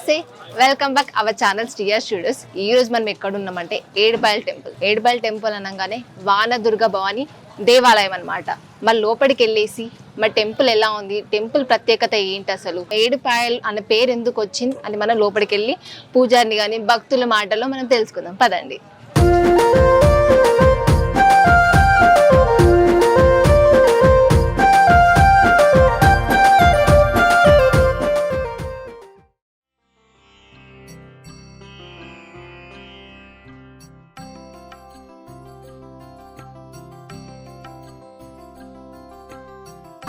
నమస్తే. Welcome back our channel TR studios ఈ రోజు మనం ఎక్కడ ఉన్నామంటే ఏడుపాయల్ టెంపుల్. ఏడుపాయల్ టెంపుల్ అనగానే వాన దుర్గ భవాని దేవాలయం అన్నమాట. మరి లోపలికి వెళ్ళేసి మరి టెంపుల్ ఎలా ఉంది? టెంపుల్ ప్రత్యేకత ఏంటి అసలు? ఏడుపాయల్ అనే పేరు ఎందుకు వచ్చింది అని మనం లోపలికి వెళ్ళి పూజారిని కానీ భక్తుల మాటలో మనం తెలుసుకుందాం. పదండి.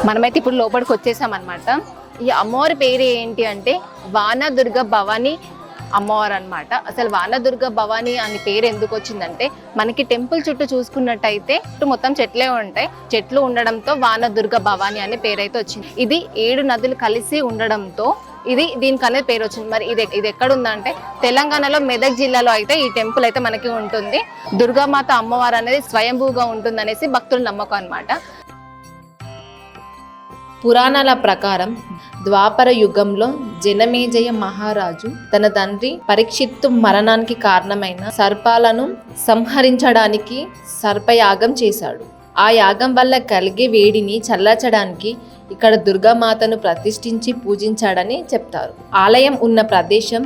మనమైతే ఇప్పుడు లోపలికి వచ్చేసాం అనమాట ఈ అమ్మవారి పేరు ఏంటి అంటే వానదుర్గ భవాని అమ్మవారు అనమాట అసలు వానదుర్గ భవాని అని పేరు ఎందుకు వచ్చిందంటే మనకి టెంపుల్ చుట్టూ చూసుకున్నట్టయితే మొత్తం చెట్లే ఉంటాయి. చెట్లు ఉండడంతో వానదుర్గ భవాని అనే పేరు అయితే వచ్చింది. ఇది ఏడు నదులు కలిసి ఉండడంతో ఇది దీనికి అనేది పేరు వచ్చింది. మరి ఇది ఇది ఎక్కడ ఉందంటే తెలంగాణలో మెదక్ జిల్లాలో అయితే ఈ టెంపుల్ అయితే మనకి ఉంటుంది. దుర్గామాత అమ్మవారు అనేది స్వయంభూగా ఉంటుంది అనేసి భక్తుల నమ్మకం అనమాట పురాణాల ప్రకారం ద్వాపర యుగంలో జనమేజయ మహారాజు తన తండ్రి పరీక్షిత్తు మరణానికి కారణమైన సర్పాలను సంహరించడానికి సర్పయాగం చేశాడు. ఆ యాగం వల్ల కలిగే వేడిని చల్లార్చడానికి ఇక్కడ దుర్గామాతను ప్రతిష్ఠించి పూజించాడని చెప్తారు. ఆలయం ఉన్న ప్రదేశం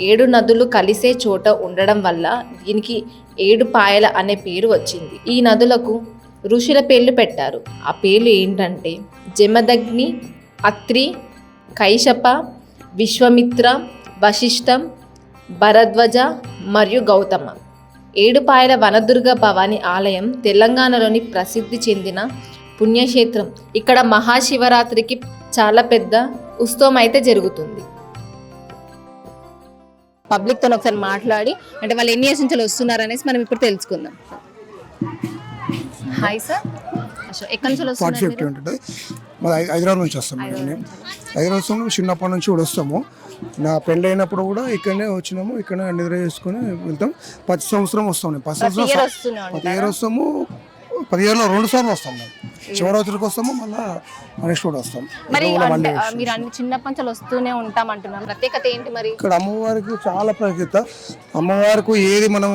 ఏడు నదులు కలిసే చోట ఉండడం వల్ల దీనికి ఏడు పాయల అనే పేరు వచ్చింది. ఈ నదులకు ఋషుల పేర్లు పెట్టారు. ఆ పేర్లు ఏంటంటే జమదగ్ని అత్రి కైశప విశ్వమిత్ర వశిష్టం భరద్వజ మరియు గౌతమ. ఏడుపాయల వనదుర్గ భవాని ఆలయం తెలంగాణలోని ప్రసిద్ధి చెందిన పుణ్యక్షేత్రం. ఇక్కడ మహాశివరాత్రికి చాలా పెద్ద ఉత్సవం అయితే జరుగుతుంది. పబ్లిక్తో ఒకసారి మాట్లాడి అంటే వాళ్ళు ఎన్ని ఇయర్స్ నుంచి వస్తున్నారు అనేసి మనం ఇప్పుడు తెలుసుకుందాం. Hi sir. ఎక్కడి నుంచి ఫార్టీ ఫిఫ్టీ ఉంటుంది హైదరాబాద్ నుంచి వస్తాం నేను హైదరాబాద్. వస్తాము చిన్నప్పటి నుంచి కూడా వస్తాము. నా పెళ్ళి అయినప్పుడు కూడా ఇక్కడనే వచ్చినాము. ఇక్కడనే నిద్ర చేసుకుని వెళ్తాం. ప్రతి సంవత్సరం వస్తాం నేను. ప్రతి సంవత్సరం ప్రతి ఉంటారు. ఇయర్ వస్తాము. పది ఇయర్లో రెండు సార్లు వస్తాం మేము. శివరాత్రికి వస్తాము మళ్ళీ నెక్స్ట్ కూడా వస్తాం. మరి ఇక్కడ మీరు అన్ని నుంచి వస్తూనే ఉంటాం అంటున్నాం ప్రత్యేకత ఏంటి మరి? ఇక్కడ అమ్మవారికి చాలా ప్రత్యేకత. అమ్మవారికి ఏది మనం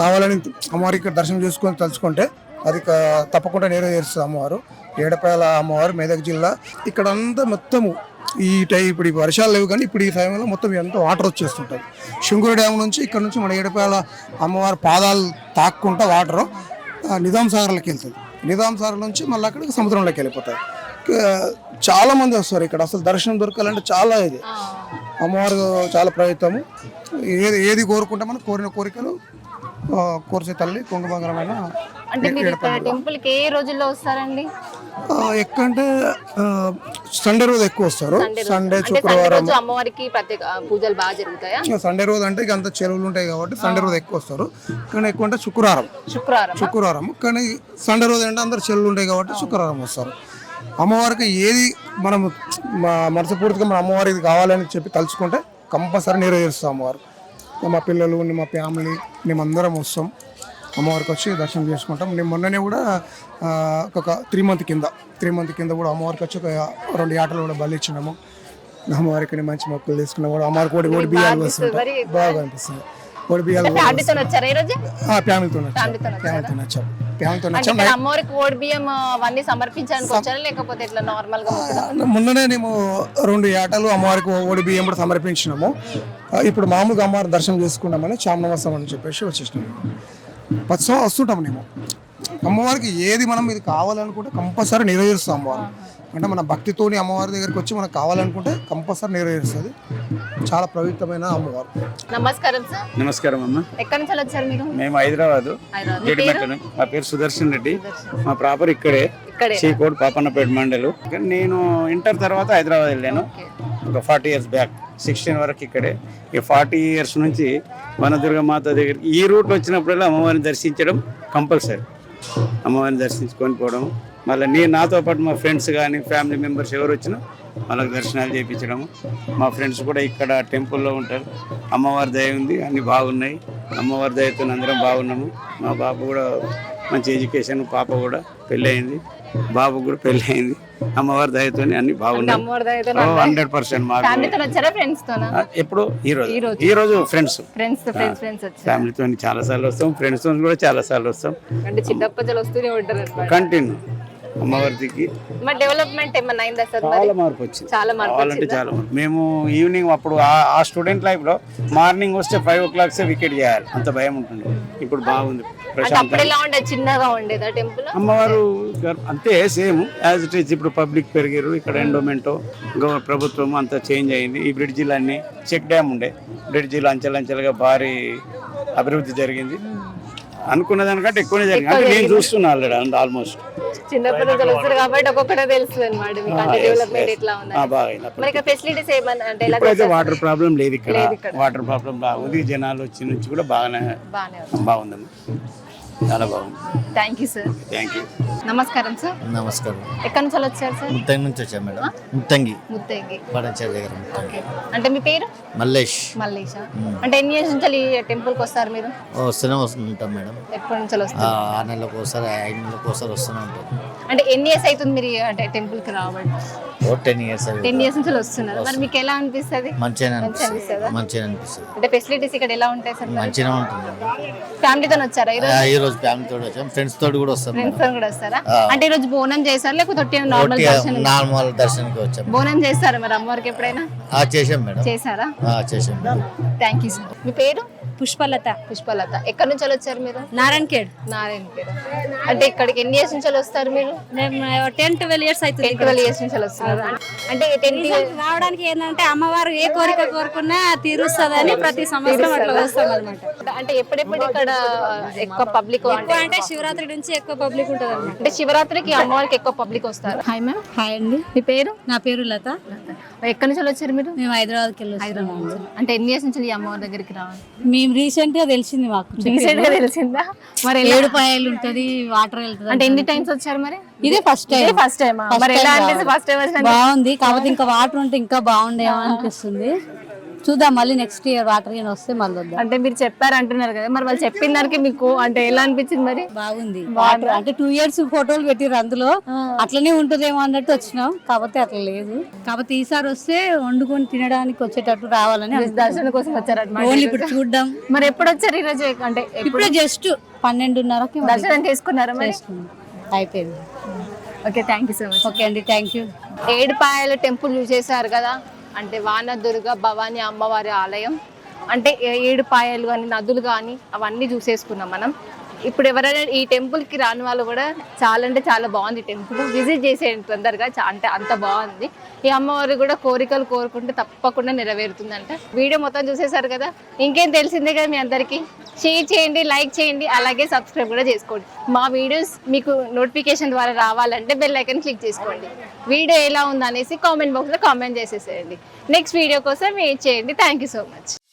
కావాలని అమ్మవారికి ఇక్కడ దర్శనం చేసుకొని తలుచుకుంటే అది క- తప్పకుండా నెరవేరుస్తుంది అమ్మవారు. ఏడపాయల అమ్మవారు మెదక్ జిల్లా. ఇక్కడ అంతా మొత్తము ఈ టై ఇప్పుడు ఈ వర్షాలు లేవు కానీ ఇప్పుడు ఈ టైంలో మొత్తం ఎంత వాటర్ వచ్చేస్తుంటుంది శృంగురి డ్యామ్ నుంచి ఇక్కడ నుంచి మన ఏడపాయల అమ్మవారి పాదాలు తాక్కుంటా వాటర్ నిజాం సాగర్లోకి వెళ్తుంది. నిజాం సాగర్ నుంచి మళ్ళీ అక్కడికి సముద్రంలోకి వెళ్ళిపోతాయి. చాలా మంది వస్తారు ఇక్కడ. అసలు దర్శనం దొరకాలంటే చాలా ఇది. అమ్మవారు చాలా ప్రయత్నము. ఏది ఏది కోరుకుంటే మనం కోరిన కోరికలు కోరిసే తల్లి అంటే మీరు ఇక్కడ టెంపుల్కి ఏ రోజుల్లో వస్తారండి? ఎక్కంటే సండే రోజు ఎక్కువ వస్తారు. సండే శుక్రవారం. అమ్మవారికి ప్రత్యేక పూజలు బాగా జరుగుతాయా? సండే రోజు అంటే ఇక అంత చెరువులు ఉంటాయి కాబట్టి సండే రోజు ఎక్కువ వస్తారు. కానీ ఎక్కువ అంటే శుక్రవారం. శుక్రవారం శుక్రవారం. కానీ సండే రోజు అంటే అందరు చెరువులు ఉంటాయి కాబట్టి శుక్రవారం వస్తారు. అమ్మవారికి ఏది మనం మనసుపూర్తిగా మన అమ్మవారికి కావాలని చెప్పి తలుచుకుంటే కంపల్సరీ నెరవేరుస్తాం అమ్మవారు. మా పిల్లలు మా ఫ్యామిలీ మేమందరం వస్తాం. అమ్మవారికి వచ్చి దర్శనం చేసుకుంటాం. నేను మొన్ననే కూడా ఒక త్రీ మంత్ కింద త్రీ మంత్ కింద కూడా అమ్మవారికి వచ్చి ఒక రెండు ఆటలు కూడా బలి ఇచ్చినాము. అమ్మవారికి మంచి మొక్కలు తీసుకున్నాం కూడా అమ్మవారికి ఓడి బియ్యాలు వస్తుంటాయి బాగా అనిపిస్తుంది. కూడా ఫ్యామిలీతో వచ్చారా ఈ రోజు వచ్చాం. వచ్చాం. అమ్మవారికి అవన్నీ సమర్పించడానికి వచ్చారా? లేకపోతే ఇట్లా నార్మల్గా మొక్కుదాం? మొన్ననే మేము రెండు ఏటలు అమ్మవారికి ఓడి బియ్యం కూడా సమర్పించినాము. ఇప్పుడు మామూలుగా అమ్మవారి దర్శనం చేసుకున్నామని చామనవాసం అని చెప్పేసి వచ్చేసినాము సంవత్సరం వస్తుంటాం మేము. అమ్మవారికి ఏది మనం ఇది కావాలనుకుంటే కంపల్సరీ నెరవేరుస్తాం అమ్మవారు. అంటే మన భక్తితోని అమ్మవారి దగ్గరికి వచ్చి మనకు కావాలనుకుంటే కంపల్సరీ నెరవేరుస్తుంది. చాలా పవిత్రమైన అమ్మవారు. నమస్కారం సార్ నమస్కారం అమ్మ. ఎక్కడి నుంచి వచ్చారు మీరు? మేము హైదరాబాద్. హైదరాబాద్. మీ పేరు? గేటిమెట్టను మా పేరు సుదర్శన్ రెడ్డి. మా ప్రాపర్ ఇక్కడే. చీకోడ్ పాపన్నపేట మండలు. కానీ నేను ఇంటర్ తర్వాత హైదరాబాద్ వెళ్ళాను. ఒక ఫార్టీ ఇయర్స్ బ్యాక్ సిక్స్టీన్ వరకు ఇక్కడే. ఈ ఫార్టీ ఇయర్స్ నుంచి వనదుర్గ మాత దగ్గర ఈ రూట్ వచ్చినప్పుడల్లా అమ్మవారిని దర్శించడం కంపల్సరీ. అమ్మవారిని దర్శించుకొని పోవడం. మళ్ళీ నేను నాతో పాటు మా ఫ్రెండ్స్ కానీ ఫ్యామిలీ మెంబర్స్ ఎవరు వచ్చినా వాళ్ళకి దర్శనాలు చేయించడం మా ఫ్రెండ్స్ కూడా ఇక్కడ టెంపుల్లో ఉంటారు. అమ్మవారి దయ ఉంది అన్ని బాగున్నాయి. అమ్మవారి దయతో అందరం బాగున్నాము. మా బాబు కూడా మంచి ఎడ్యుకేషన్ పాప కూడా పెళ్ళయింది. బాబు కూడా పెళ్ళయింది. అమ్మవారి దయతోని అన్ని బాగున్నాయి. అమ్మవారి దయతో హండ్రెడ్ పర్సెంట్ ఎప్పుడు ఈ రోజు. ఈ రోజు. ఫ్రెండ్స్ ఫ్యామిలీతో చాలా సార్లు వస్తాం. ఫ్రెండ్స్ కూడా చాలా సార్లు వస్తాం. కంటిన్యూ అమ్మవారికి మరి డెవలప్మెంట్ ఏమన్నా అయిందా సార్ చాలా మార్పు వచ్చింది. చాలా మార్పు కావాలంటే చాలా మేము ఈవినింగ్ అప్పుడు ఆ- స్టూడెంట్ లైఫ్లో మార్నింగ్ వస్తే ఫైవ్ ఓ క్లాక్ వికెట్ చేయాలి. అంత భయం ఉంటుంది ఇప్పుడు బాగుంది. అంటే ప్రశాంతంగా. అప్పుడు ఎలా ఉండేది చిన్నగా ఉండేదా టెంపుల్? అమ్మవారు అంతే సేమ్. యాజ్ ఇట్ ఈస్ ఇప్పుడు పబ్లిక్ పెరిగారు. ఇక్కడ ఎండోమెంట్ ప్రభుత్వం అంతా చేంజ్ అయింది. ఈ బ్రిడ్జిలు అన్ని చెక్ డ్యామ్ ఉండే. బ్రిడ్జిలు అంచెలంచెలుగా భారీ అభివృద్ధి జరిగింది. అనుకున్న దానికంటే ఎక్కువనే జరిగింది. అంటే నేను చూస్తున్నా ఆల్రెడీ ఆల్మోస్ట్. చిన్నప్పటి నుంచి వస్తారు కాబట్టి ఒక్కొక్కటే తెలుస్తుంది అనమాట డెవలప్మెంట్ ఎట్లా ఉంది ఫెసిలిటీస్ ఏమన్నా అంటే ఇప్పుడైతే వాటర్ ప్రాబ్లం లేదు ఇక్కడ. వాటర్ ప్రాబ్లం బాగుంది. జనాలు వచ్చి నుంచి కూడా బాగానే బాగుందమ్మా చాలా బాగుంది. Thank you sir thank you నమస్కారం సార్ నమస్కారం. ఎక్కడి నుంచి వచ్చారు సార్ ముత్తంగి నుంచి వచ్చాం మేడం. ముత్తంగి. ముత్తేగి. పడంచేరు దగ్గర ముత్తంగి. అంటే మీ పేరు? మల్లేష్. మల్లేషా? అంటే ఎన్ని ఇయర్స్ నుంచి ఈ టెంపుల్కి వస్తారు మీరు? వస్తూనే వస్తుంటాం మేడం. ఎప్పటి నుంచి వస్తారు? ఆరు నెలలకు ఒకసారి ఐదు నెలలకు ఒకసారి వస్తూనే ఉంటాం. అంటే ఎన్ని ఇయర్స్ అవుతుంది మీరు ఈ అంటే టెంపుల్కి రావడం? ఓ టెన్ ఇయర్స్ టెన్ ఇయర్స్ నుంచి వస్తున్నారు. మరి మీకు ఎలా అనిపిస్తుంది? మంచిగానే అనిపిస్తుంది? మంచిగా అనిపిస్తుంది. అంటే ఫెసిలిటీస్ ఇక్కడ ఎలా ఉంటాయి సార్ మంచిగానే ఉంటుంది. ఫ్యామిలీతో వచ్చారా ఈ రోజు? ఫ్యామిలీ తోటి వచ్చాం. ఫ్రెండ్స్ తోటి కూడా వస్తాం ఫ్రెండ్స్ మేడం. కూడా వస్తారా. అంటే ఈరోజు బోనం చేశారు? లేకపోతే నార్మల్ దర్శనం? నార్మల్ దర్శనానికి వచ్చాం. బోనం చేస్తారా మరి అమ్మవారికి ఎప్పుడైనా? ఆ, చేసాం మేడం. చేశారా? ఆ, చేసాం మేడం. థ్యాంక్ యూ సార్ మీ పేరు? పుష్పలత. పుష్పలత. ఎక్కడి నుంచి వచ్చారు మీరు? నారాయణ ఖేడ్ నారాయణ పేరు అంటే ఇక్కడికి ఎన్ని ఇయర్స్ నుంచి వస్తారు మీరు? మేము టెన్ ట్వెల్వ్ ఇయర్స్ అవుతుంది టెన్ ట్వెల్వ్ ఇయర్స్ నుంచి వస్తున్నారు. అంటే టెన్ రావడానికి ఏంటంటే అమ్మవారు ఏ కోరిక కోరుకున్నా తీరుస్తుందని ప్రతి సంవత్సరం అట్లా వస్తాం అనమాట అంటే ఎప్పుడెప్పుడు ఇక్కడ ఎక్కువ పబ్లిక్ ఎక్కువ అంటే శివరాత్రి నుంచి ఎక్కువ పబ్లిక్ ఉంటుంది అనమాట అంటే శివరాత్రికి అమ్మవారికి ఎక్కువ పబ్లిక్ వస్తారు. Hi ma'am. హాయ్ అండి. మీ పేరు? నా పేరు లత. ఎక్కడి నుంచి వచ్చారు మీరు? మేము హైదరాబాద్కి వెళ్ళి హైదరాబాద్ అంటే ఎన్ని ఇయర్స్ నుంచి ఈ అమ్మవారి దగ్గరికి రావాలి? మేము రీసెంట్గా తెలిసింది మాకు. రీసెంట్గా తెలిసిందా? మరి ఏడు పాయలు ఉంటది వాటర్ వెళ్తుంది అంటే ఎన్ని టైమ్స్ వచ్చారు మరి? ఇదే ఫస్ట్ టైం ఫస్ట్ టైం మరి ఎలా అనిపిస్తుంది? ఫస్ట్ టైం బాగుంది. కాకపోతే ఇంకా వాటర్ ఉంటే ఇంకా బాగుండేమో అనిపిస్తుంది. చూద్దాం మళ్ళీ నెక్స్ట్ ఇయర్ వాటర్ అయినా వస్తే మళ్ళీ వద్దాం. అంటే మీరు చెప్పారు అంటున్నారు కదా మరి వాళ్ళు చెప్పిన దానికి మీకు అంటే ఎలా అనిపించింది మరి? బాగుంది. వాటర్ అంటే టూ ఇయర్స్ ఫోటోలు పెట్టిర్రు అందులో. అట్లనే ఉంటుందేమో అన్నట్టు వచ్చినాం. కాకపోతే అట్లా లేదు. కాకపోతే ఈసారి వస్తే వండుకొని తినడానికి వచ్చేటట్టు రావాలని. దర్శనం కోసం వచ్చారన్నమాట ఓన్లీ ఇప్పుడు చూడడం. మరి ఎప్పుడు వచ్చారు ఈ రోజు అంటే ఇప్పుడే జస్ట్ పన్నెండున్నరకి దర్శనం చేసుకున్నారా. అయిపోయింది. Okay thank you so much okay అండి థ్యాంక్ యూ ఏడుపాయల టెంపుల్ చూసేశారు కదా. అంటే వానదుర్గ భవాని అమ్మవారి ఆలయం. అంటే ఏడుపాయలు కానీ నదులు కానీ అవన్నీ చూసేసుకున్నాం మనం. ఇప్పుడు ఎవరైనా ఈ టెంపుల్కి రాని వాళ్ళు కూడా చాలా అంటే చాలా బాగుంది టెంపుల్ విజిట్ చేసేయండి తొందరగా. చా- అంటే అంత బాగుంది. ఈ అమ్మవారు కూడా కోరికలు కోరుకుంటే తప్పకుండా నెరవేరుతుందంట. వీడియో మొత్తం చూసేశారు కదా? ఇంకేం తెలిసిందే కదా మీ అందరికీ? షేర్ చేయండి లైక్ చేయండి అలాగే సబ్స్క్రైబ్ కూడా చేసుకోండి. మా వీడియోస్ మీకు నోటిఫికేషన్ ద్వారా రావాలంటే బెల్ ఐకన్ క్లిక్ చేసుకోండి. వీడియో ఎలా ఉందనేసి కామెంట్ బాక్స్లో కామెంట్ చేసేసేయండి. నెక్స్ట్ వీడియో కోసం వెయిట్ చేయండి. Thank you so much